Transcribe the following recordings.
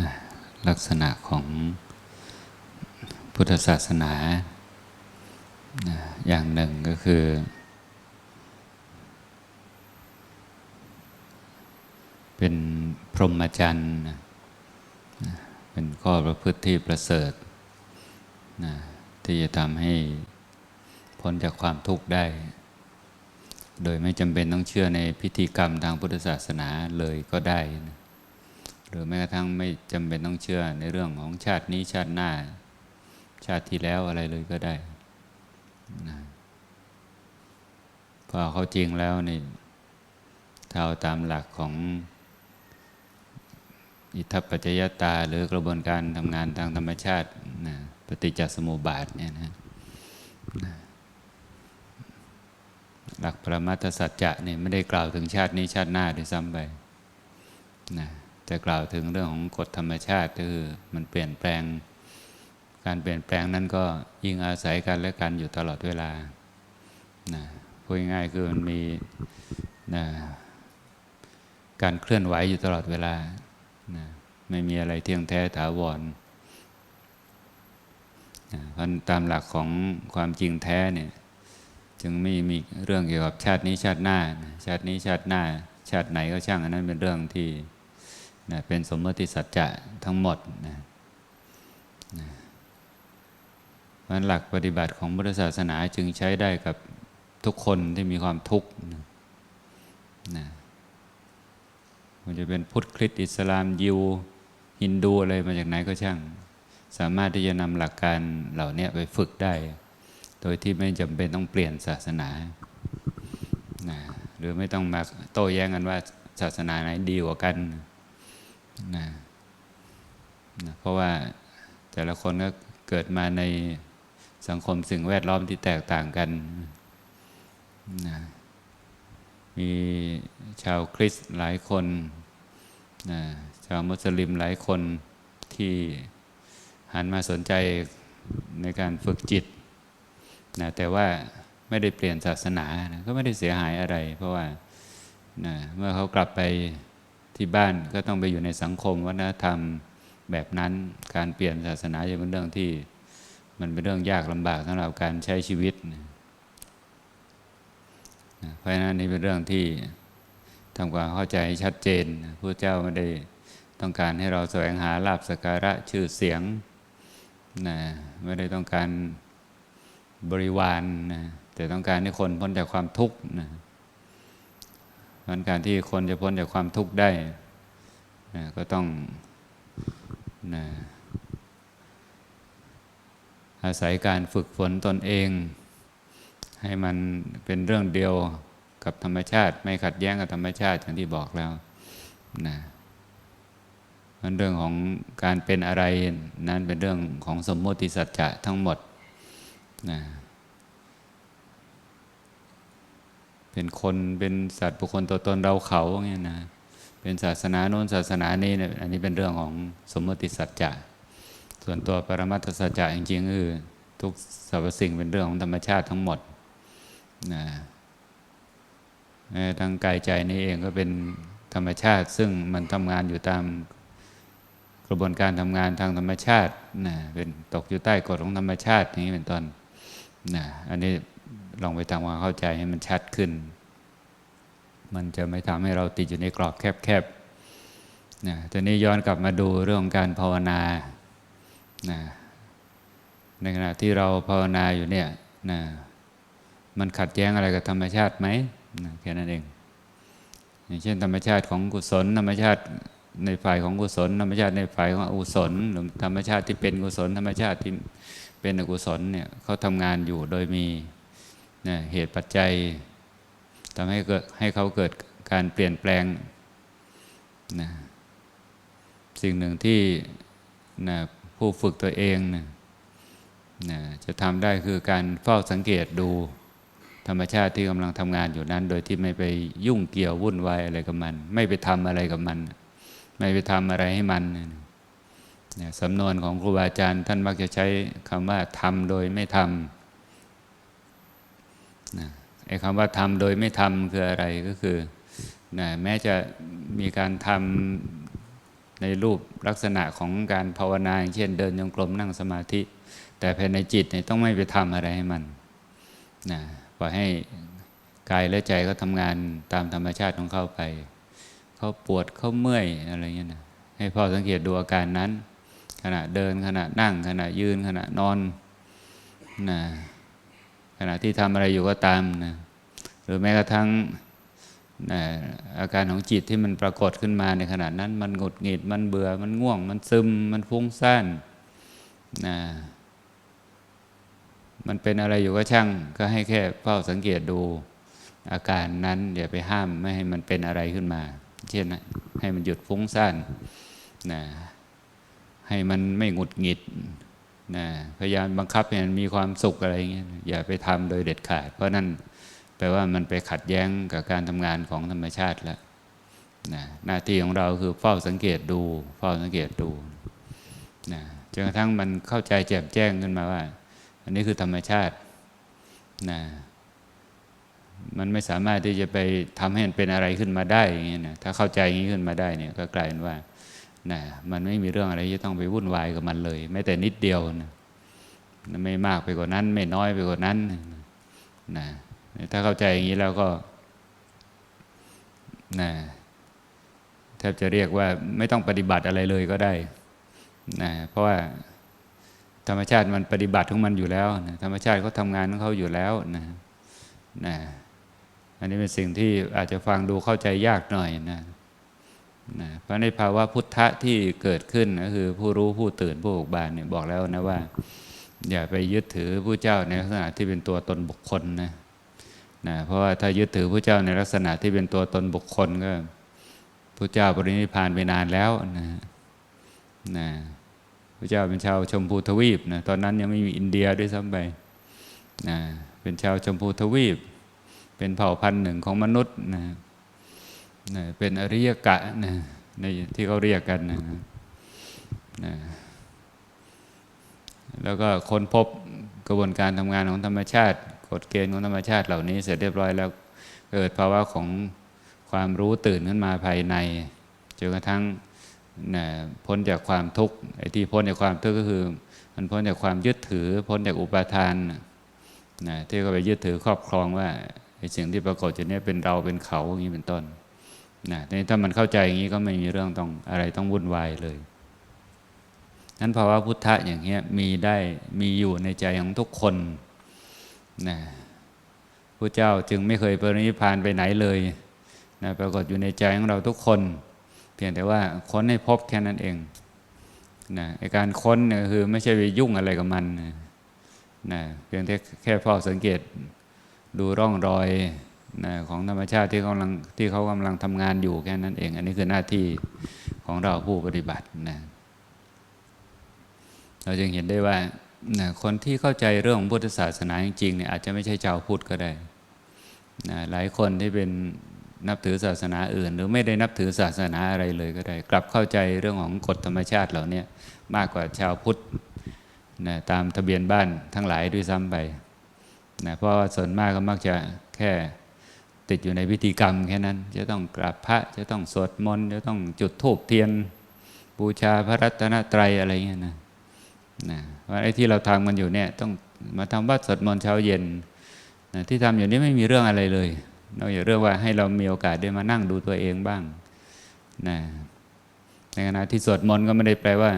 นะลักษณะของพุทธศาสนานะอย่างหนึ่งก็คือ เป็นพรหมจรรย์นะเป็นข้อประพฤติที่ประเสริฐนะที่จะทำให้พ้นจากความทุกข์ได้ โดยไม่จำเป็นต้องเชื่อในพิธีกรรมทางพุทธศาสนาเลยก็ได้นะ หรือแม้กระทั่งไม่จำเป็นต้องเชื่อในเรื่องของชาตินี้ชาติหน้า ชาติที่แล้วอะไรเลยก็ได้นะพอเขาจริงแล้วนี่ถ้าเอาตามหลักของอิทธิปัจจยตาหรือกระบวนการทำงานทางธรรมชาตินะปฏิจจสมุปบาทเนี่ยนะหลักปรมัตสัจจะเนี่ยไม่ได้กล่าวถึงชาตินี้ชาติหน้าด้วยซ้ำไปนะ จะกล่าวถึงเรื่องของกฎธรรมชาติคือมันเปลี่ยนแปลง การเปลี่ยนแปลงนั้นก็ยิ่งอาศัยกันและกันอยู่ตลอดเวลานะพูดง่ายคือมันมีนะการเคลื่อนไหวอยู่ตลอดเวลานะไม่มีอะไรเที่ยงแท้ถาวรนะเพราะตามหลักของความจริงแท้เนี่ยจึงไม่มีเรื่องเกี่ยวกับชาตินี้ชาติหน้า ชาตินี้ชาติหน้า ชาติไหนก็ช่างอันนั้นเป็นเรื่องที่ นะเป็นสมมติสัจจะทั้งหมดนะนะเพราะฉะนั้นหลักปฏิบัติของพุทธศาสนาจึงใช้ได้กับทุกคนที่มีความทุกข์นะนะมันจะเป็นพุทธคริสต์อิสลามยิวฮินดูอะไรมาจากไหนก็ช่าง สามารถที่จะนำหลักการเหล่านี้ไปฝึกได้ โดยที่ไม่จำเป็นต้องเปลี่ยนศาสนานะหรือไม่ต้องมาโต้แย้งกันว่าศาสนาไหนดีกว่ากัน นะนะเพราะว่าแต่ละคนก็เกิดมาในสังคมสิ่งแวดล้อมที่แตกต่างกันนะมีชาวคริสต์หลายคนนะชาวมุสลิมหลายคนที่หันมาสนใจในการฝึกจิตนะแต่ว่าไม่ได้เปลี่ยนศาสนานะก็ไม่ได้เสียหายอะไร เพราะว่านะเมื่อเขากลับไป ที่บ้านก็ต้องไปอยู่ในสังคมวัฒนธรรมแบบนั้น การเปลี่ยนศาสนาจะเป็นเรื่องที่ มันเป็นเรื่องยากลำบากสำหรับการใช้ชีวิตเพราะฉะนั้นนี่เป็นเรื่องที่ทำความเข้าใจให้ชัดเจนพระเจ้าไม่ได้ต้องการให้เราแสวงหาลาบสการะชื่อเสียงนะไม่ได้ต้องการบริวารนะแต่ต้องการให้คนพ้นจากความทุกข์นะ เพราะการที่คนจะพ้นจากความทุกข์ได้นะก็ต้องนะอาศัยการฝึกฝนตนเอง ให้มันเป็นเรื่องเดียวกับธรรมชาติ ไม่ขัดแย้งกับธรรมชาติอย่างที่บอกแล้วนะมันเรื่องของการเป็นอะไรนั้นเป็นเรื่องของสมมติสัจจะทั้งหมดนะ เป็นคนเป็นสัตว์บุคคลตัวตนเราเขาเงี้ยนะเป็นศาสนาโน้นศาสนานี้เนี่ยอันนี้เป็นเรื่องของสมมติสัจจะส่วนตัวปรมัตถสัจจะจริงๆคือทุกสรรพสิ่งเป็นเรื่องของธรรมชาติทั้งหมดนะทั้งกายใจนี้เองก็เป็นธรรมชาติ ซึ่งมันทำงานอยู่ตามกระบวนการทำงานทางธรรมชาตินะเป็นตกอยู่ใต้กฎของธรรมชาตินี้เป็นต้นนะอันนี้ ลองไปทำความเข้าใจให้มันชัดขึ้น มันจะไม่ทำให้เราติดอยู่ในกรอบแคบๆนะทีนี้ย้อนกลับมาดูเรื่องการภาวนานะในขณะที่เราภาวนาอยู่เนี่ยนะมันขัดแย้งอะไรกับธรรมชาติไหมนะแค่นั้นเอง อย่างเช่น ธรรมชาติของกุศล ธรรมชาติในฝ่ายของกุศล ธรรมชาติในฝ่ายของอกุศลหรือธรรมชาติที่เป็นกุศล ธรรมชาติที่เป็นอกุศลเนี่ยเขาทำงานอยู่โดยมี นะเหตุปัจจัยทำให้เกิดให้เขาเกิดการเปลี่ยนแปลงนะสิ่งหนึ่งที่นะผู้ฝึกตัวเองนะนะจะทำได้คือการเฝ้าสังเกตดูธรรมชาติที่กำลังทำงานอยู่นั้น โดยที่ไม่ไปยุ่งเกี่ยววุ่นวายอะไรกับมัน ไม่ไปทำอะไรกับมัน ไม่ไปทำอะไรให้มันนะสำนวนของครูบาอาจารย์ ท่านมักจะใช้คำว่าทำโดยไม่ทำ นะไอ้คำว่าทำโดยไม่ทำคืออะไรก็คือนะแม้จะมีการทำในรูปลักษณะของการภาวนาอย่างเช่นเดินจงกรมนั่งสมาธิ แต่ภายในจิตเนี่ยต้องไม่ไปทำอะไรให้มันนะปล่อยให้กายและใจก็ทำงานตามธรรมชาติของเขาไป เขาปวดเขาเมื่อยอะไรเงี้ยนะให้พ่อสังเกตดูอาการนั้น ขณะเดินขณะนั่งขณะยืนขณะนอนนะ ขณะที่ทำอะไรอยู่ก็ตามนะหรือแม้กระทั่งนะอาการของจิตที่มันปรากฏขึ้นมาในขณะนั้น มันหงุดหงิดมันเบื่อมันง่วง มันซึม มันฟุ้งซ่านนะมันเป็นอะไรอยู่ก็ช่าง ก็ให้แค่เฝ้าสังเกตดู อาการนั้นอย่าไปห้ามไม่ให้มันเป็นอะไรขึ้นมา เช่นนะให้มันหยุดฟุ้งซ่านนะให้มันไม่หงุดหงิด นะพยายามบังคับให้มันมีความสุขอะไรเงี้ยอย่าไปทำโดยเด็ดขาด เพราะนั่นแปลว่ามันไปขัดแย้งกับการทำงานของธรรมชาติแล้วนะหน้าที่ของเราคือเฝ้าสังเกตดูเฝ้าสังเกตดูนะจนกระทั่งมันเข้าใจแจ่มแจ้งขึ้นมาว่า อันนี้คือธรรมชาตินะมันไม่สามารถที่จะไปทำให้มันเป็นอะไรขึ้นมาได้อย่างเงี้ยนะถ้าเข้าใจอย่างนี้ขึ้นมาได้เนี่ยก็กลายเป็นว่า นะมันไม่มีเรื่องอะไรที่ต้องไปวุ่นวายกับมันเลยแม้แต่นิดเดียวนะไม่มากไปกว่านั้น ไม่น้อยไปกว่านั้นนะถ้าเข้าใจอย่างนี้แล้วก็นะแทบจะเรียกว่าไม่ต้องปฏิบัติอะไรเลยก็ได้นะเพราะว่าธรรมชาติมันปฏิบัติของมันอยู่แล้วนะธรรมชาติเขาทำงานของเขาอยู่แล้วนะนะอันนี้เป็นสิ่งที่อาจจะฟังดูเข้าใจยากหน่อยนะ นะเพราะในภาวะพุทธะที่เกิดขึ้นก็คือผู้รู้ผู้ตื่นผู้บุกบานเนี่ยบอกแล้วนะว่า อย่าไปยึดถือผู้เจ้าในลักษณะที่เป็นตัวตนบุคคลนะนะเพราะว่าถ้ายึดถือผู้เจ้าในลักษณะที่เป็นตัวตนบุคคลก็ผู้เจ้าปรินิพพานไปนานแล้วนะนะพระเจ้าเป็นชาวชมพูทวีปนะตอนนั้นยังไม่มีอินเดียด้วยซ้ำไปนะเป็นชาวชมพูทวีป เป็นเผ่าพันธุ์หนึ่งของมนุษย์นะ นะเป็นอริยกะนะในที่เขาเรียกกันนะนะแล้วก็ค้นพบกระบวนการทำงานของธรรมชาติกฎเกณฑ์ของธรรมชาติเหล่านี้เสร็จเรียบร้อยแล้วเกิดภาวะของความรู้ตื่นขึ้นมาภายในจนกระทั่งนะพ้นจากความทุกข์ไอ้ที่พ้นจากความทุกข์ก็คือ มันพ้นจากความยึดถือ พ้นจากอุปาทานนะที่เขาไปยึดถือครอบครองว่าไอ้สิ่งที่ปรากฏอยู่นี้เป็นเราเป็นเขาอย่างนี้เป็นต้น นะถ้ามันเข้าใจอย่างนี้ก็ไม่มีเรื่องต้องอะไรต้องวุ่นวายเลยนั้นภาวะพุทธะอย่างเงี้ยมีได้มีอยู่ในใจของทุกคนนะพระเจ้าจึงไม่เคยปรินิพพานไปไหนเลยนะปรากฏอยู่ในใจของเราทุกคน เพียงแต่ว่าค้นให้พบแค่นั้นเองนะไอการค้นเนี่ยคือไม่ใช่ไปยุ่งอะไรกับมันนะเพียงแค่แค่เฝ้าสังเกตดูร่องรอย นะของธรรมชาติที่กำลังที่เขากำลังทำงานอยู่แค่นั้นเอง อันนี้คือหน้าที่ของเราผู้ปฏิบัตินะเราจึงเห็นได้ว่านะคนที่เข้าใจเรื่องของพุทธศาสนาจริงๆเนี่ยอาจจะไม่ใช่ชาวพุทธก็ได้นะหลายคนที่เป็นนับถือศาสนาอื่น หรือไม่ได้นับถือศาสนาอะไรเลยก็ได้ กลับเข้าใจเรื่องของกฎธรรมชาติเหล่านี้มากกว่าชาวพุทธนะตามทะเบียนบ้านทั้งหลายด้วยซ้ำไปนะเพราะส่วนมากก็มักจะแค่ ติดอยู่ในพิธีกรรมแค่นั้น จะต้องกราบพระจะต้องสวดมนต์จะต้องจุดธูปเทียน บูชาพระรัตนตรัยอะไรเงี้ยนะนะว่าไอ้ที่เราทำมันอยู่เนี่ยต้องมาทำวัดสวดมนต์เช้าเย็นนะที่ทำอยู่นี้ไม่มีเรื่องอะไรเลยนอกจากเรื่องว่าให้เรามีโอกาสได้มานั่งดูตัวเองบ้างนะในขณะที่สวดมนต์ก็ไม่ได้แปลว่า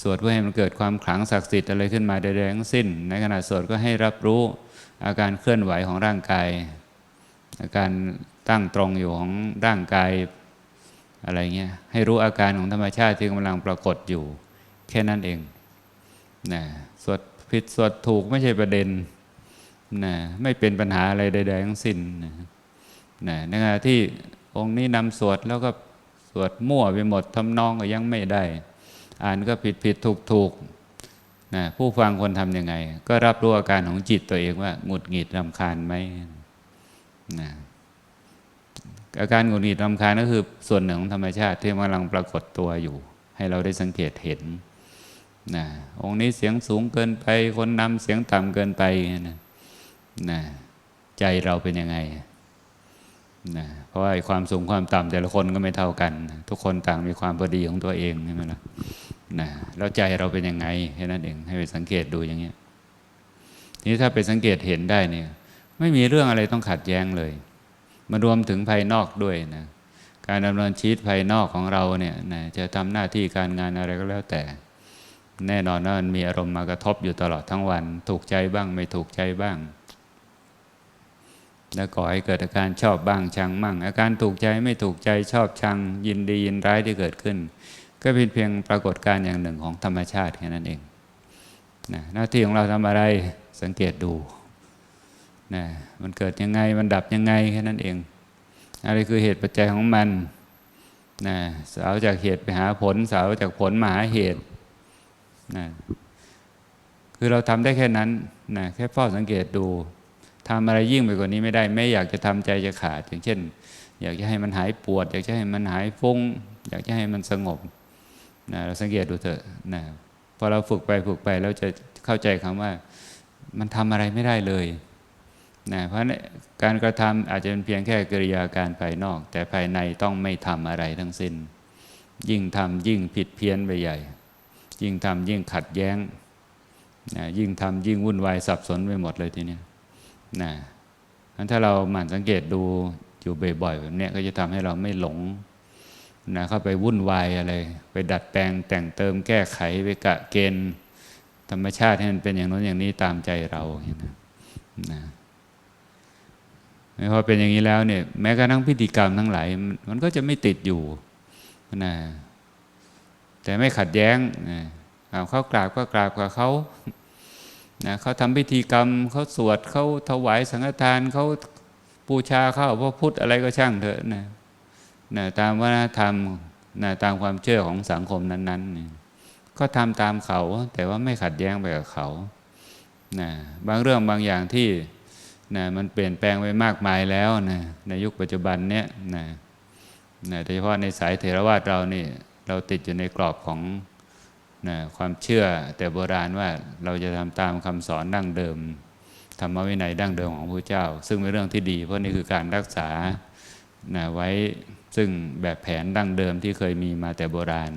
สวดเพื่อให้มันเกิดความขลังศักดิ์สิทธิ์อะไรขึ้นมาใดๆทั้งสิ้น ในขณะสวดก็ให้รับรู้อาการเคลื่อนไหวของร่างกาย การตั้งตรงอยู่ของร่างกายอะไรเงี้ยให้รู้อาการของธรรมชาติที่กำลังปรากฏอยู่ แค่นั้นเองนะสวดผิดสวดถูกไม่ใช่ประเด็นนะไม่เป็นปัญหาอะไรใดๆทั้งสิ้นนะนะในขณะที่องค์นี้นำสวดแล้วก็สวดมั่วไปหมดทำนองก็ยังไม่ได้ อ่านก็ผิดผิดถูกถูกนะผู้ฟังคนทำยังไง ก็รับรู้อาการของจิตตัวเองว่าหงุดหงิดรำคาญไหม นะอาการหงุดหงิดรำคาญก็คือส่วนหนึ่งของธรรมชาติที่กำลังปรากฏตัวอยู่ ให้เราได้สังเกตเห็นนะองค์นี้เสียงสูงเกินไป คนนำเสียงต่ำเกินไปนะนะใจเราเป็นยังไงนะเพราะว่าความสูงความต่ำแต่ละคนก็ไม่เท่ากัน ทุกคนต่างมีความพอดีของตัวเองใช่ไหมล่ะนะแล้วใจเราเป็นยังไงแค่นั้นเองให้ไปสังเกตดูอย่างเงี้ยทีนี้ถ้าไปสังเกตเห็นได้เนี่ย ไม่มีเรื่องอะไรต้องขัดแย้งเลย มารวมถึงภายนอกด้วยนะการดำเนินชีวิตภายนอกของเราเนี่ยนะจะทำหน้าที่การงานอะไรก็แล้วแต่ แน่นอนว่ามันมีอารมณ์มากระทบอยู่ตลอดทั้งวัน ถูกใจบ้างไม่ถูกใจบ้าง แล้วก่อให้เกิดอาการชอบบ้างชังมั่ง อาการถูกใจไม่ถูกใจชอบชัง ยินดียินร้ายที่เกิดขึ้น ก็เป็นเพียงปรากฏการณ์อย่างหนึ่งของธรรมชาติแค่นั้นเองนะหน้าที่ของเราทำอะไรสังเกตดู นะมันเกิดยังไงมันดับยังไงแค่นั้นเอง อะไรคือเหตุปัจจัยของมันนะสาวจากเหตุไปหาผล สาวจากผลมาหาเหตุนะคือเราทำได้แค่นั้นนะแค่เฝ้าสังเกตดูทำอะไรยิ่งไปกว่านี้ไม่ได้ ไม่อยากจะทำใจจะขาด อย่างเช่น อยากจะให้มันหายปวด อยากจะให้มันหายฟุ้ง อยากจะให้มันสงบนะเราสังเกตดูเถอะนะพอเราฝึกไปฝึกไปเราจะเข้าใจคำว่า มันทำอะไรไม่ได้เลย นะเพราะการกระทำอาจจะเป็นเพียงแค่กิริยาการภายนอก แต่ภายในต้องไม่ทำอะไรทั้งสิ้น ยิ่งทำยิ่งผิดเพี้ยนไปใหญ่ ยิ่งทำยิ่งขัดแย้งนะยิ่งทำยิ่งวุ่นวายสับสนไปหมดเลยทีนี้นะงั้นถ้าเราหมั่นสังเกตดูอยู่บ่อยๆแบบนี้ก็จะทำให้เราไม่หลงนะเข้าไปวุ่นวายอะไร ไปดัดแปลงแต่งเติมแก้ไขไปกะเกณฑ์ธรรมชาติให้มันเป็นอย่างนู้นอย่างนี้ตามใจเราอย่างนี้นะ พอเป็นอย่างนี้แล้วเนี่ยแม้กระทั่งพิธีกรรมทั้งหลายมันก็จะไม่ติดอยู่นะแต่ไม่ขัดแย้งนะเขากราบก็กราบกับเขานะเขาทำพิธีกรรมเขาสวดเขาถวายสังฆทานเขาบูชาเข้าพระพุทธอะไรก็ช่างเถอะนะนะตามวัฒนธรรมนะตามความเชื่อของสังคมนั้นๆนะก็ทำตามเขาแต่ว่าไม่ขัดแย้งไปกับเขานะบางเรื่องบางอย่างที่ นะมันเปลี่ยนแปลงไปมากมายแล้วนะในยุคปัจจุบันเนี้ยนะนะโดยเฉพาะในสายเถรวาทเรานี่เราติดอยู่ในกรอบของนะความเชื่อแต่โบราณว่าเราจะทำตามคำสอนดั้งเดิมธรรมวินัยดั้งเดิมของพระเจ้า ซึ่งเป็นเรื่องที่ดี เพราะนี่คือการรักษานะไว้ซึ่งแบบแผนดั้งเดิมที่เคยมีมาแต่โบราณ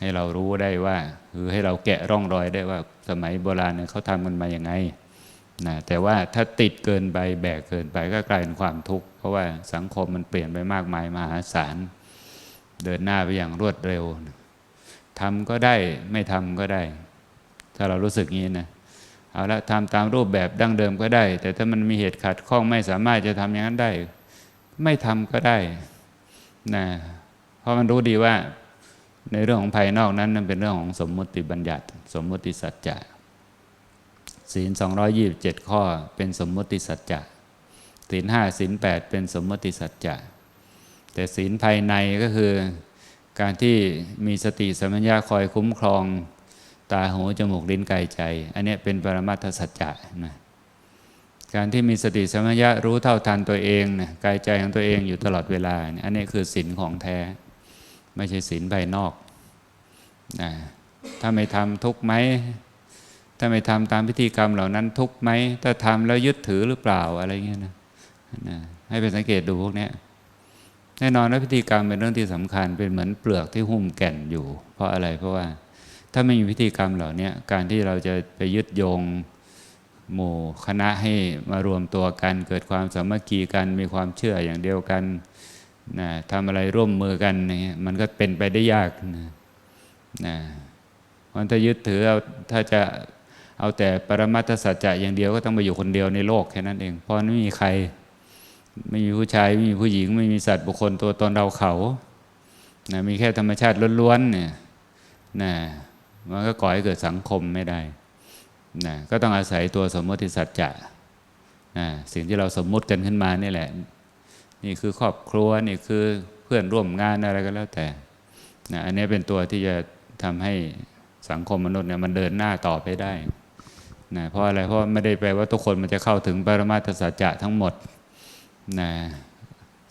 ให้เรารู้ได้ว่า คือให้เราแกะร่องรอยได้ว่าสมัยโบราณเนี่ยเขาทำกันมาอย่างไง นะแต่ว่าถ้าติดเกินไปแบกเกินไปก็กลายเป็นความทุกข์เพราะว่าสังคมมันเปลี่ยนไปมากมายมหาศาลเดินหน้าไปอย่างรวดเร็วทำก็ได้ไม่ทำก็ได้ ถ้าเรารู้สึกงี้นะเอาละทำตามรูปแบบดั้งเดิมก็ได้ แต่ถ้ามันมีเหตุขัดข้องไม่สามารถจะทำอย่างนั้นได้ ไม่ทำก็ได้นะเพราะมันรู้ดีว่าในเรื่องของภายนอกนั้นมันเป็นเรื่องของสมมติบัญญัติ สมมติสัจจะ ศีล 227 ข้อเป็นสมมติสัจจะศีลห้าศีลแปดเป็นสมมติสัจจะแต่ศีลภายในก็คือ การที่มีสติสัมปชัญญะคอยคุ้มครอง ตาหูจมูกลิ้นกายใจ อันนี้เป็นปรมัตถสัจจะนะการที่มีสติสัมปชัญญะรู้เท่าทันตัวเองนะกายใจของตัวเองอยู่ตลอดเวลา อันนี้คือศีลของแท้ ไม่ใช่ศีลภายนอกนะถ้าไม่ทำทุกไหม ถ้าไม่ทำตามพิธีกรรมเหล่านั้นทุกไหม ถ้าทำแล้วยึดถือหรือเปล่าอะไรเงี้ยนะนะให้ไปสังเกตดูพวกนี้แน่นอนว่าพิธีกรรมเป็นเรื่องที่สำคัญเป็นเหมือนเปลือกที่หุ้มแก่นอยู่ เพราะอะไรเพราะว่าถ้าไม่มีพิธีกรรมเหล่านี้การที่เราจะไปยึดโยงหมู่คณะให้มารวมตัวกัน เกิดความสามัคคีกันมีความเชื่ออย่างเดียวกันนะทำอะไรร่วมมือกันเนี่ยมันก็เป็นไปได้ยากนะนะมันถ้ายึดถือเอาถ้าจะ เอาแต่ปรมัตถสัจจะอย่างเดียวก็ต้องไปอยู่คนเดียวในโลกแค่นั้นเอง เพราะไม่มีใคร ไม่มีผู้ชายไม่มีผู้หญิง ไม่มีสัตว์บุคคลตัวตนเราเขานะมีแค่ธรรมชาติล้วนๆเนี่ยนะมันก็ก่อให้เกิดสังคมไม่ได้นะก็ต้องอาศัยตัวสมมติสัจจะนะสิ่งที่เราสมมุติกันขึ้นมานี่แหละ นี่คือครอบครัวนี่คือเพื่อนร่วมงานอะไรก็แล้วแต่นะอันนี้เป็นตัวที่จะทำให้สังคมมนุษย์เนี่ยมันเดินหน้าต่อไปได้ นะเพราะอะไรเพราะไม่ได้แปลว่าทุกคนมันจะเข้าถึงปรมาตสัจจะทั้งหมดนะ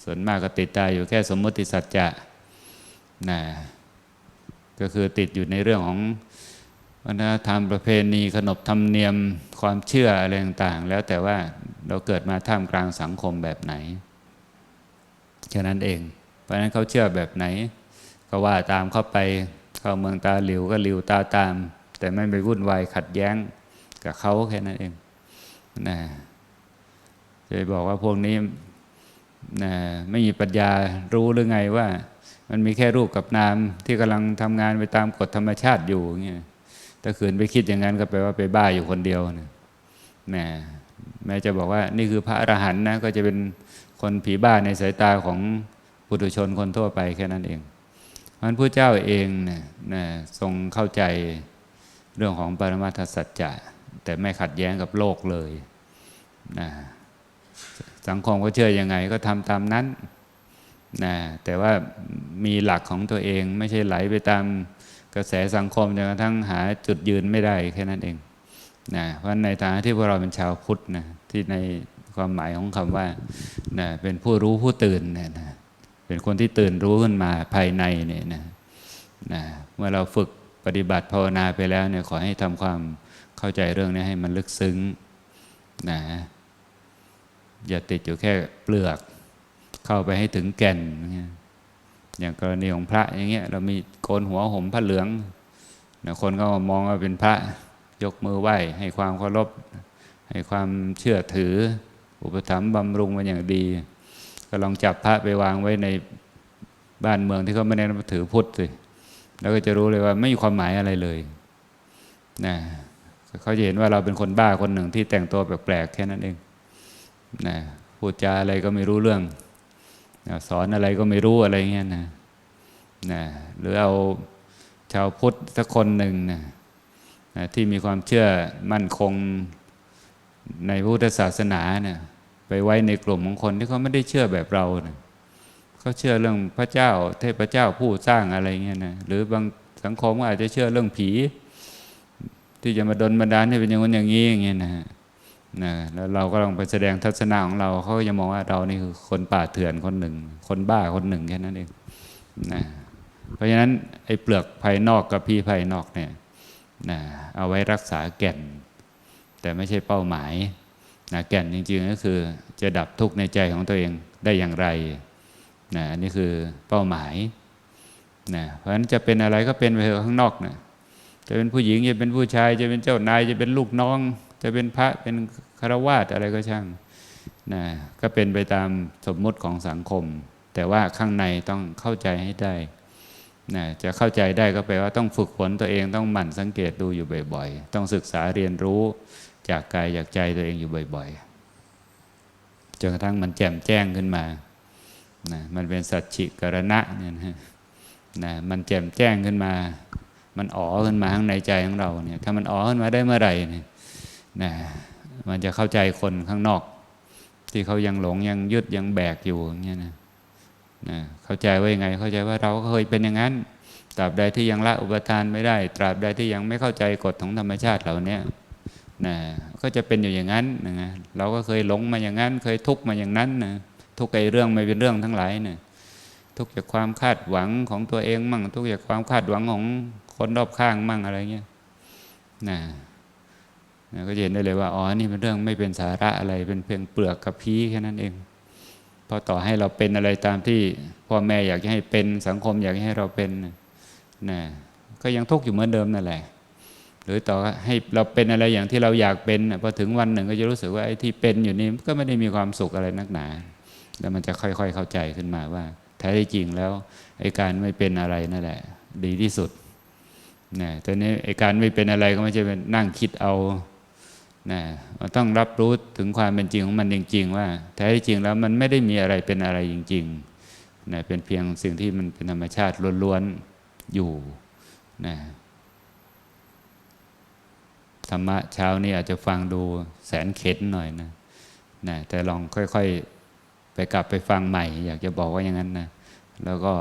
ส่วนมากก็ติดตาอยู่แค่สมมติสัจจะนะก็คือติดอยู่ในเรื่องของวัฒนธรรมประเพณีขนบธรรมเนียมความเชื่ออะไรต่างๆ แล้วแต่ว่าเราเกิดมาท่ามกลางสังคมแบบไหนแค่นั้นเอง เพราะนั้นเขาเชื่อแบบไหน ก็ว่าตามเข้าไปเข้าเมืองตาหลิวก็หลิวตาตาม แต่ไม่ไปวุ่นวายขัดแย้ง กับเขาแค่นั้นเองนะจะบอกว่าพวกนี้นะไม่มีปัญญารู้หรือไงว่า มันมีแค่รูปกับนามที่กำลังทำงานไปตามกฎธรรมชาติอยู่เงี้ยถ้าขืนไปคิดอย่างนั้นก็แปลว่าไปบ้าอยู่คนเดียวนะแหมแม้จะบอกว่านี่คือพระอรหันต์นะก็จะเป็นคนผีบ้าในสายตาของปุถุชนคนทั่วไปแค่นั้นเองเพราะฉะนั้นพระเจ้าเองนะนะทรงเข้าใจเรื่องของปรมาทสัจจะ แต่ไม่ขัดแย้งกับโลกเลยนะสังคมก็เชื่อยังไงก็ทำตามนั้นนะแต่ว่ามีหลักของตัวเองไม่ใช่ไหลไปตามกระแสสังคมจนกระทั่งหาจุดยืนไม่ได้แค่นั้นเองนะเพราะในฐานะที่พวกเราเป็นชาวพุทธนะที่ในความหมายของคำว่านะเป็นผู้รู้ผู้ตื่นเนี่ยนะเป็นคนที่ตื่นรู้ขึ้นมาภายในเนี่ยนะนะเมื่อเราฝึกปฏิบัติภาวนาไปแล้วเนี่ยขอให้ทำความ เข้าใจเรื่องนี้ให้มันลึกซึ้งนะอย่าติดอยู่แค่เปลือก เข้าไปให้ถึงแก่น อย่างกรณีของพระอย่างเงี้ยเรามีโกนหัวห่มผ้าเหลืองนะคนก็มองว่าเป็นพระยกมือไหว้ให้ความเคารพให้ความเชื่อถือ อุปถัมภ์บำรุงมันอย่างดี ก็ลองจับพระไปวางไว้ในบ้านเมืองที่เขาไม่ได้นับถือพุทธสิแล้วก็จะรู้เลยว่าไม่มีความหมายอะไรเลยนะ เขาจะเห็นว่าเราเป็นคนบ้าคนหนึ่งที่แต่งตัวแปลกๆแค่นั้นเองนะพูดจาอะไรก็ไม่รู้เรื่องนะสอนอะไรก็ไม่รู้อะไรเงี้ยนะนะหรือเอาชาวพุทธสักคนหนึ่งนะนะที่มีความเชื่อมั่นคงในพุทธศาสนาเนี่ยไปไว้ในกลุ่มของคนที่เขาไม่ได้เชื่อแบบเรานะเขาเชื่อเรื่องพระเจ้า เทพเจ้าผู้สร้างอะไรเงี้ยนะหรือบางสังคมก็อาจจะเชื่อเรื่องผี ที่จะมาดลบันดาลให้เป็นอย่างนั้นอย่างนี้อย่างเงี้ยนะนะแล้วเราก็ลองไปแสดงทัศนะของเราเขาก็จะมองว่าเรานี่คือคนป่าเถื่อนคนหนึ่ง คนบ้าคนหนึ่งแค่นั้นเองนะเพราะฉะนั้นไอ้เปลือกภายนอกกับพี่ภายนอกเนี่ยนะเอาไว้รักษาแก่น แต่ไม่ใช่เป้าหมายนะแก่นจริงๆก็คือจะดับทุกข์ในใจของตัวเองได้อย่างไรนะอันนี้คือเป้าหมายนะเพราะฉะนั้นจะเป็นอะไรก็เป็นไปเถอะข้างนอกนะ จะเป็นผู้หญิงจะเป็นผู้ชาย จะเป็นเจ้านายจะเป็นลูกน้อง จะเป็นพระเป็นคารวาสอะไรก็ช่างนะก็เป็นไปตามสมมุติของสังคม แต่ว่าข้างในต้องเข้าใจให้ได้นะจะเข้าใจได้ก็แปลว่าต้องฝึกฝนตัวเองต้องหมั่นสังเกตดูอยู่บ่อย ๆ ต้องศึกษาเรียนรู้จากกายจากใจตัวเองอยู่บ่อยๆจนกระทั่งมันแจ่มแจ้งขึ้นมานะมันเป็นสัจฉิกรณะเนี่ยนะนะมันแจ่มแจ้งขึ้นมา มันอ๋อขึ้นมาข้างในใจของเราเนี่ย ถ้ามันอ๋อขึ้นมาได้เมื่อไหร่เนี่ยนะมันจะเข้าใจคนข้างนอก ที่เขายังหลงยังยึดยังแบกอยู่อย่างเงี้ยนะนะเข้าใจว่ายังไง เข้าใจว่าเราก็เคยเป็นอย่างนั้นตราบใดที่ยังละอุปทานไม่ได้ ตราบใดที่ยังไม่เข้าใจกฎของธรรมชาติเหล่านี้นะก็จะเป็นอยู่อย่างนั้นนะเราก็เคยหลงมาอย่างนั้น เคยทุกข์มาอย่างนั้นนะทุกไอ้เรื่องไม่เป็นเรื่องทั้งหลายนะทุกจากความคาดหวังของตัวเองมั่ง ทุกจากความคาดหวังของ คนรอบข้างมั่งอะไรเงี้ยนะนะก็จะเห็นได้เลยว่า อ๋อ นี่เป็นเรื่องไม่เป็นสาระอะไร เป็นเพียงเปลือกกับพีแค่นั้นเอง พอต่อให้เราเป็นอะไรตามที่พ่อแม่อยากให้เป็นสังคมอยากให้เราเป็นนะก็ยังทุกข์อยู่เหมือนเดิมนั่นแหละ หรือต่อให้เราเป็นอะไรอย่างที่เราอยากเป็นพอถึงวันหนึ่งก็จะรู้สึกว่าไอ้ที่เป็นอยู่นี่ก็ไม่ได้มีความสุขอะไรนักหนา แล้วมันจะค่อยๆเข้าใจขึ้นมาว่า แท้จริงแล้วไอ้การไม่เป็นอะไรนั่นแหละ ดีที่สุด นะตอนนี้ไอ้การไม่เป็นอะไรก็ไม่ใช่เป็นนั่งคิดเอานะมันต้องรับรู้ถึงความเป็นจริงของมันจริง ๆ ว่าแท้จริงแล้วมันไม่ได้มีอะไรเป็นอะไรจริงๆนะเป็นเพียงสิ่งที่มันเป็นธรรมชาติล้วนๆอยู่นะธรรมะเช้านี้อาจจะฟังดูแสนเข็นหน่อยนะนะแต่ลองค่อยๆ ไปกลับไปฟังใหม่ อยากจะบอกว่าอย่างนั้นนะแล้วก็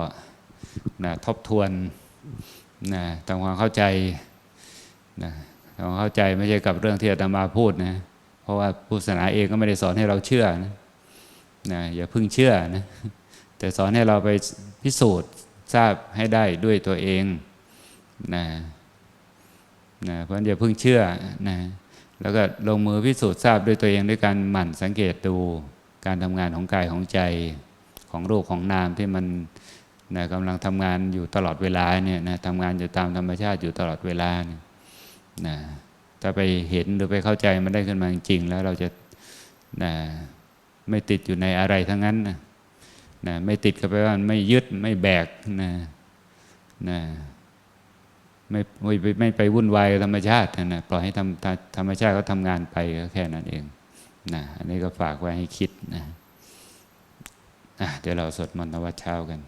นะทบทวน นะทำความเข้าใจนะทำความเข้าใจไม่ใช่กับเรื่องที่อาตมาพูดนะ เพราะว่าพุทธศาสนาเองก็ไม่ได้สอนให้เราเชื่อนะนะอย่าพิ่งเชื่อนะแต่สอนให้เราไปพิสูจน์ทราบให้ได้ด้วยตัวเองนะนะเพราะอย่าพิ่งเชื่อนะแล้วก็ลงมือพิสูจน์ทราบด้วยตัวเองด้วยการหมั่นสังเกตดูการทำงานของกายของใจของรูปของนามที่มัน นะกำลังทำงานอยู่ตลอดเวลาเนี่ยนะทำงานอยู่ตามธรรมชาติอยู่ตลอดเวลาเนี่ยนะถ้าไปเห็นหรือไปเข้าใจมันได้ขึ้นมาจริงๆแล้วเราจะนะไม่ติดอยู่ในอะไรทั้งนั้นนะนะไม่ติดกับไปว่าไม่ยึดไม่แบกนะนะไม่ไม่ไม่ไม่ไปวุ่นวายธรรมชาตินะปล่อยให้ธรรมธรรมชาติเขาทำงานไปก็แค่นั้นเองนะอันนี้ก็ฝากไว้ให้คิดนะอะเดี๋ยวเราสวดมนต์วัดเช้ากัน